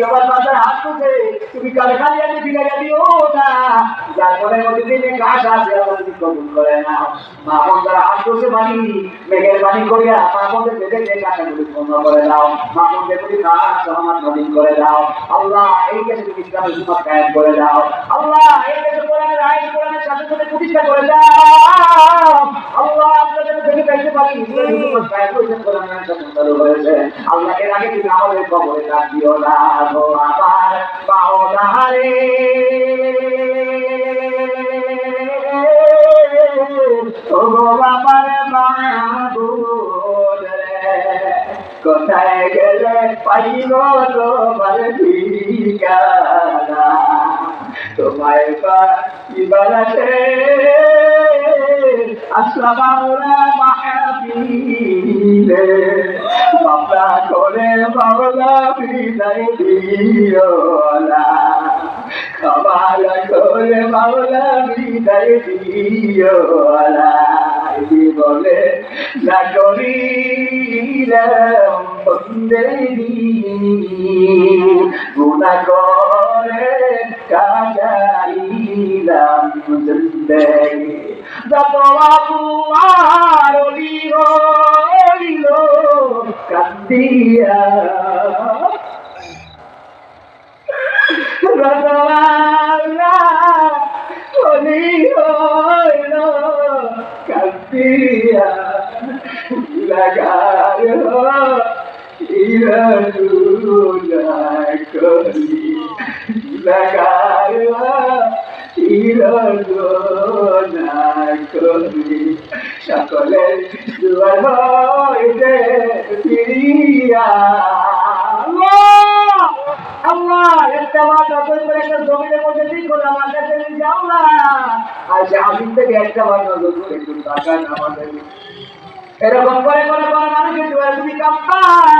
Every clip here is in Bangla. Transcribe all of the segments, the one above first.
তোমার মাথার হাত তুলে তুমি কাল আমি ফিরে দিও না। যার মনের মধ্যে দিনে কাজ আছে আমার কবুল করে না। মা বন্ধুরা হাত তুলছে বাণী মেঘের বাণী করিয়া মা বন্ধু বেঁধে যে কাজগুলি পূর্ণ করে দাও। মা বন্ধু তুমি কাজ সহমত নদীন করে দাও। আল্লাহ, এই দেশে তুমি ইসলামের হুকুমত কায়েম করে দাও। আল্লাহ, এই দেশে কোরআনের আইন, কোরআনের সাথে সাথে প্রতিষ্ঠা করে দাও আল্লাহ আমরা যেন দেখে পাইতে পারি ইসলামের হুকুমত কায়েম করেছে কোরআনের সাথে চালু করেছে আল্লাহ এর আগে তুমি আমাদের কবরে কাট দিও না গো আমার পাওনারে ও গো আমার মাহবুব রে, কোথায় গেলে পাইব তোমার ঠিকানা? তোমায় পাইবারাতে আসলাম আমরা মাহাবিলে বাবা করে বাবলা বিদায় দিও না। খাবার করে বাবলা বিদায় দিও না। বলে না করিলাম বন্দেরি গুণা করে কাজাইলাম জিন্দেগি রতওয়ালা অলি হইল কান্দিয়া। লাগার ইরুনা করি। লাগার ইরুনা করি। সকলে দুয়ার হইতে একটা বার নজর করে একটা জমিনে আমার কাছে নিয়ে যাও না। আর সে আমি থেকে একটা বার নজর করে একটু টাকা আমাদের এরকম করে করে করে মানুষের তুমি কাম্পাস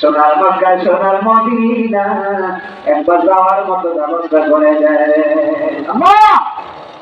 সোনার মক্কা সোনার মদিনা একবার যাওয়ার মতো ব্যবস্থা করে দেয়।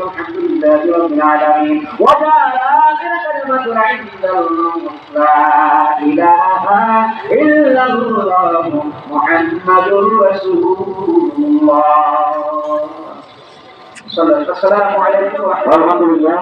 والحمد لله رب العالمين وجعل آخر كلمة عند لا إله إلا الله محمد رسول الله صلى الله عليه وسلم الحمد لله